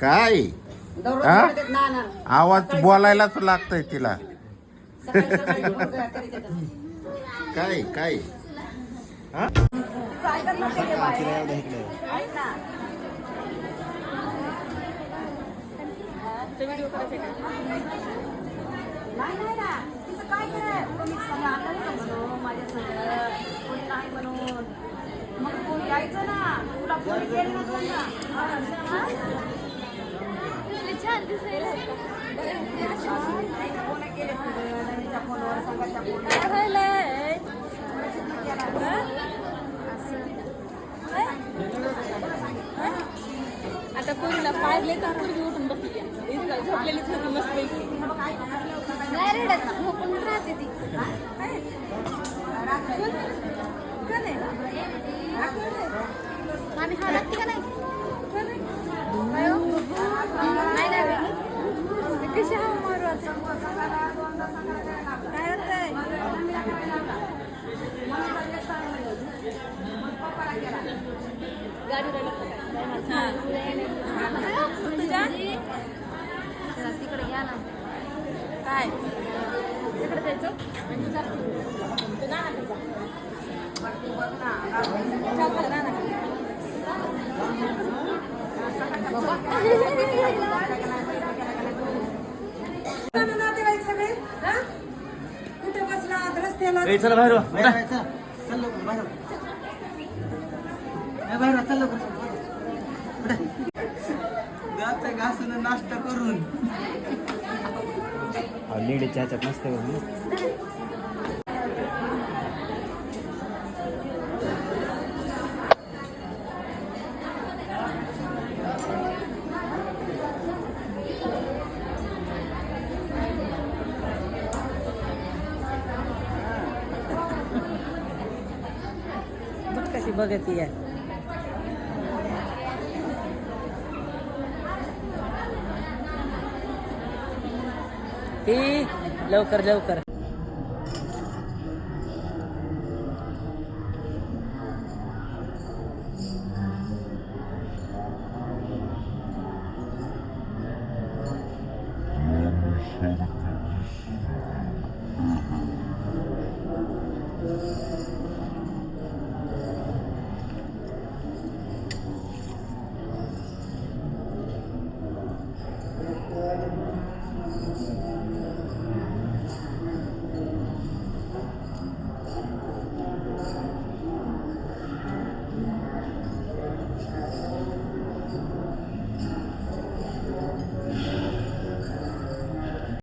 काय? दररोज हा? आवाज बोलायलाच लागतंय तिला. सकाळी सकाळी फोन करा, तरी देतात. काय काय? हा? नाही नाही ना. तिचं काय कराय कोणी संग आलं नाही म्हणून माझ्या संग कोणी नाही म्हणून मग कोणी यायचं ना? तुला कोणी केलं ना? हा, हा? छान दिसायला कोणी केले तुझं नंदीच्या फोनवर संघाच्या फोनवर राहिलंय आता पोरीला पाडले तर पोरगी उठून बसली झोपलेलीच होती मस्त नाही रडत झोपून राहते ती. आम्ही हा लागते का नाही काय हो? नाही ना रे. मी कशी हा मारू आता काय होतंय गाडी तुझ्या तिकडे घ्या ना काय तिकडे जायचं तू ना ना तुझा चल, चल, ना ना. नातेवाईक सगळे हा? कुठे रस्त्याला ए, चला बाहेर वा. उठा. जातं घासून नाश्ता करून. लेडी चहाच्यात मस्त आहे बघती आहे. ती लवकर लवकर. Thank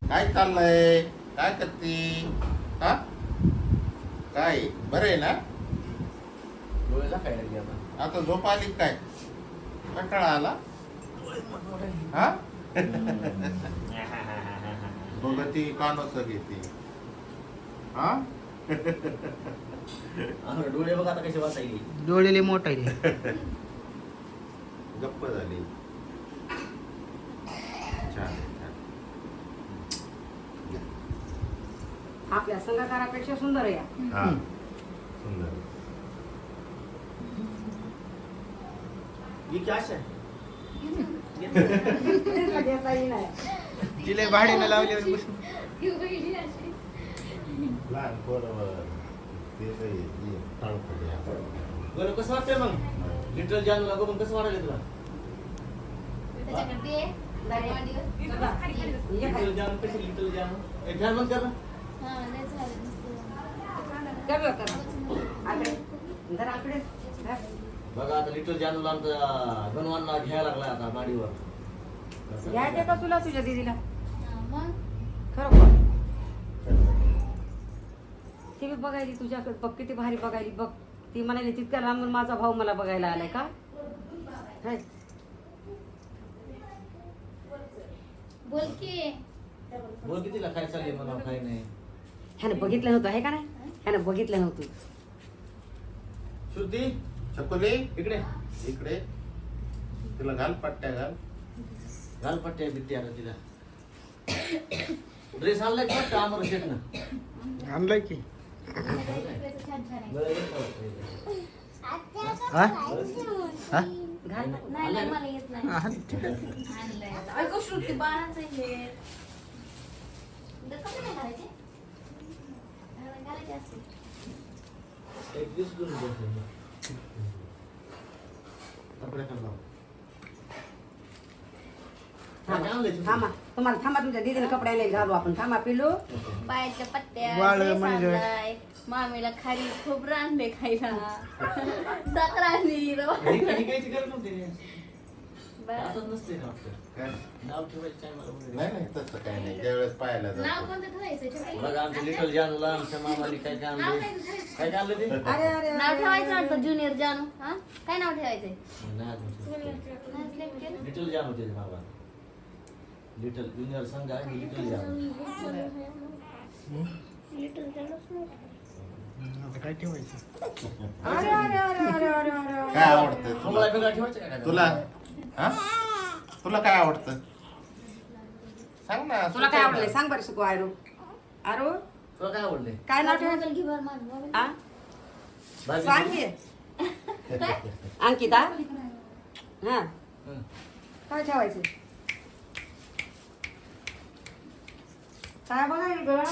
काय चाललंय? काय करते? हा? काय? बरं आहे ना? डोळे झाकायला लागले आता. आता झोप आली काय? कंटाळा आला? हा? बघती कानोस घेते. हा? अहो, डोळे बघ आता कसे वाचायले डोळेले मोठा आहे. गप्प झाली. छान छान या. आपल्या संघकारापेक्षा सुंदर आहे या. हा सुंदर ही की आशा आहे? घेता येईना. तिला भाड्याने लावल्यावर बसून लहान ते काही. बरं कसं वाटतंय मग लिटल जानला बघून कसं वाटायला तुला ये खाली. लिटल जान कशी लिटल जान ए, ध्यान बंद कर ना. बघा आता लिटल जानला आमचा गणवांना घ्यायला लागलाय आता गाडीवर घ्यायचे का तुला तुझ्या दीदीला. मग? खरं ती बी बघायली तुझ्याकडे. बघ किती भारी बघायली. बघ ती म्हणाली तितक्या लांबून माझा भाऊ मला बघायला आलाय का? हाय. बोल की. बोल किती तिला काय चाललंय? मला काय नाही. ह्यानं बघितलं नव्हतं आहे का नाही? ह्यानं बघितलं नव्हतं. श्रुती छकुली इकडे. इकडे. तिला घाल पट्ट्या घाल. घाल पट्ट्या बिट्टी आता तिला. ड्रेस आणलाय का वाटतं आमर शेटनं की. ना. आणलाय की श्रुती बाळाचं हे. कसं नाही थांबा. तुम्हाला थांबा तुमच्या दिदीने कपड्याला घालू आपण. थांबा पिलू. बायाच्या पट्ट्या वाळ लय मामीला खाली खूप रांधले खायला. साखर बघा लिटल काय ते? ज्युनियर जानू. काय नाव ठेवायचंय? लिटल जान. होते बाबा लिटल ज्युनियर संघ आणि लिटल जान. आता काय ठेवायचं? तुला? तुला काय आवडतं? सांग ना तुला काय आवडलंय? सांग बरं शिकू आरो. आरो? तुला काय आवडलं काय नाव ठेवायचं आणखी अंकिता? हा. काय ठेवायचं? काय बघायला ग?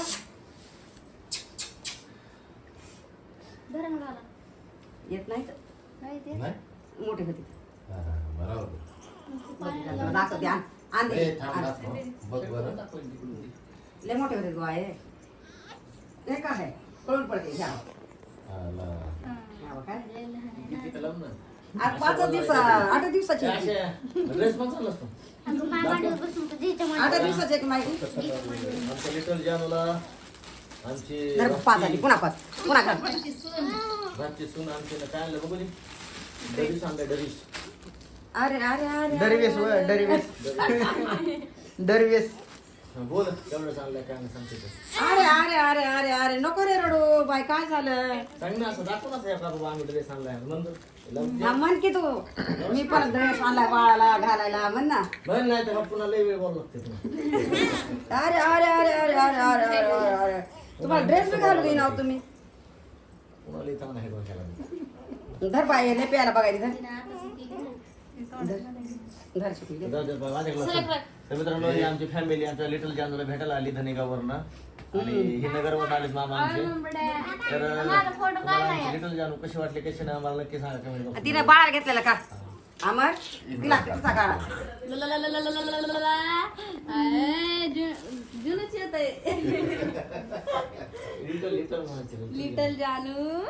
येत नाही तर? मोठे होते. त्याला लय मोठे होते गो आहे? ते काय? आहे. पळून पडते घ्या पाच दिवस आठ दिवसाची आठ दिवसाची एक माहिती पुन्हा पाच. पुन्हा घाल. घरची अरे अरे अरे डरवेस व डरवेस बोल केवढं चाललंय काय सांगते अरे अरे अरे अरे अरे नको रे रडू बाय काय झालं सांग ना असं दाखव असं बाबा आम्ही ड्रेस आणलाय नंतर म्हण की तू मी परत ड्रेस आणला बाळाला घालायला म्हण ना नाही तर पुन्हा लई वेळ अरे अरे अरे अरे अरे अरे अरे अरे अरे तुम्हाला ड्रेस बी घालू देईन अहो तुम्ही पुन्हा धर बाय हे प्यायला बघायची धर मित्रांनो ही आमची फॅमिली आमच्या लिटल जानूला भेटायला आली धनेगावरनं आणि हे नगरवर आले मामा आमचे. तर लिटल जानू कशी वाटली कशी नाही आम्हाला नक्की सांगा. comment तिने बाळा घेतलेला का? लिटल जानू